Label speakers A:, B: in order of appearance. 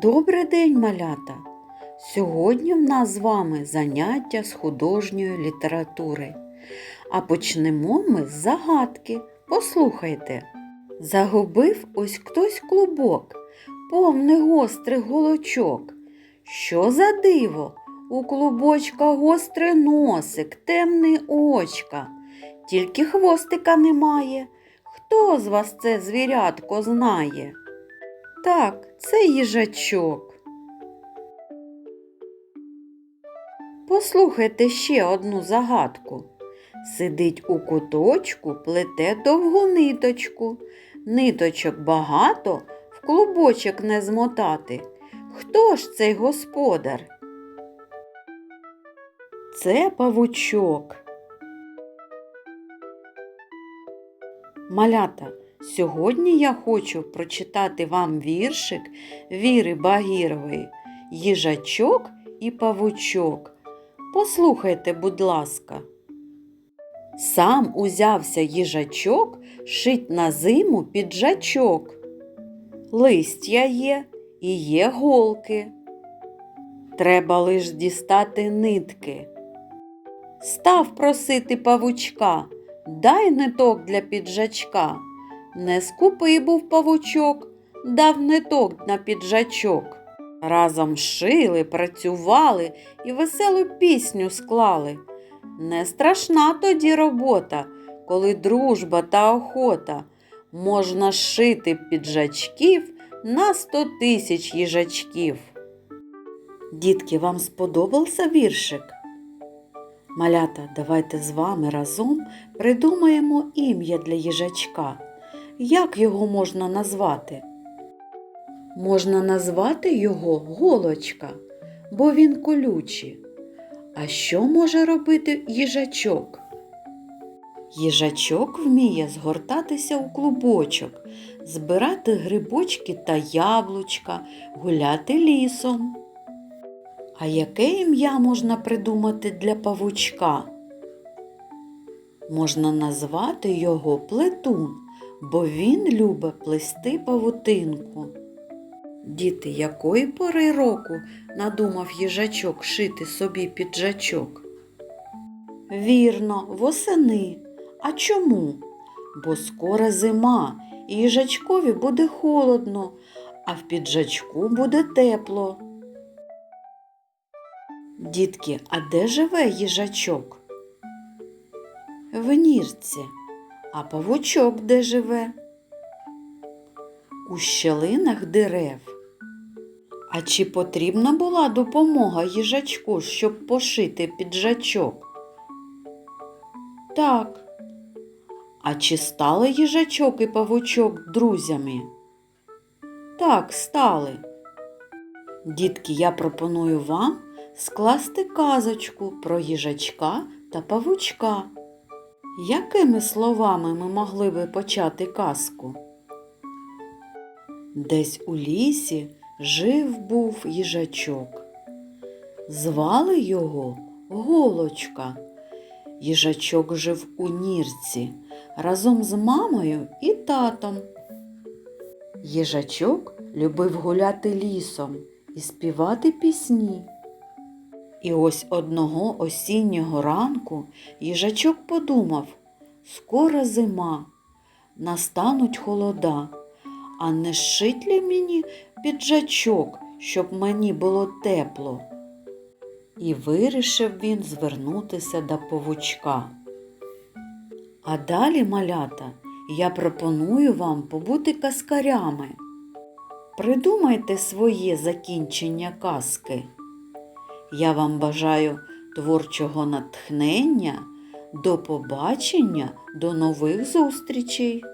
A: Добрий день, малята! Сьогодні в нас з вами заняття з художньої літератури. А почнемо ми з загадки. Послухайте. Загубив ось хтось клубок, повний гострих голочок. Що за диво? У клубочка гострий носик, темний очка. Тільки хвостика немає. Хто з вас це звірятко знає? Так, це їжачок. Послухайте ще одну загадку. Сидить у куточку, плете довгу ниточку. Ниточок багато, в клубочок не змотати. Хто ж цей господар? Це павучок. Малята, сьогодні я хочу прочитати вам віршик Віри Багірової Їжачок і павучок. Послухайте, будь ласка. Сам узявся їжачок шить на зиму піджачок. Листя є і є голки. Треба лиш дістати нитки. Став просити павучка, дай ниток для піджачка. Не скупий був павучок, дав ниток на піджачок. Разом шили, працювали і веселу пісню склали. Не страшна тоді робота, коли дружба та охота. Можна шити піджачків на сто тисяч їжачків. Дітки, вам сподобався віршик? Малята, давайте з вами разом придумаємо ім'я для їжачка. Як його можна назвати? Можна назвати його голочка, бо він колючий. А що може робити їжачок? Їжачок вміє згортатися у клубочок, збирати грибочки та яблучка, гуляти лісом. А яке ім'я можна придумати для павучка? Можна назвати його плетун, бо він любить плести павутинку. Діти, якої пори року надумав їжачок шити собі піджачок? Вірно, восени. А чому? Бо скоро зима, і їжачкові буде холодно, а в піджачку буде тепло. Дітки, а де живе їжачок? В нірці. А павучок де живе? У щелинах дерев. А чи потрібна була допомога їжачку, щоб пошити піджачок? Так. А чи стали їжачок і павучок друзями? Так, стали. Дітки, я пропоную вам скласти казочку про їжачка та павучка. Якими словами ми могли би почати казку? Десь у лісі жив був їжачок. Звали його Голочка. Їжачок жив у нірці разом з мамою і татом. Їжачок любив гуляти лісом і співати пісні. І ось одного осіннього ранку їжачок подумав скоро зима, настануть холода, а не шить ли мені піджачок, щоб мені було тепло? І вирішив він звернутися до павучка. А далі, малята, я пропоную вам побути казкарями. Придумайте своє закінчення казки. Я вам бажаю творчого натхнення, до побачення, до нових зустрічей!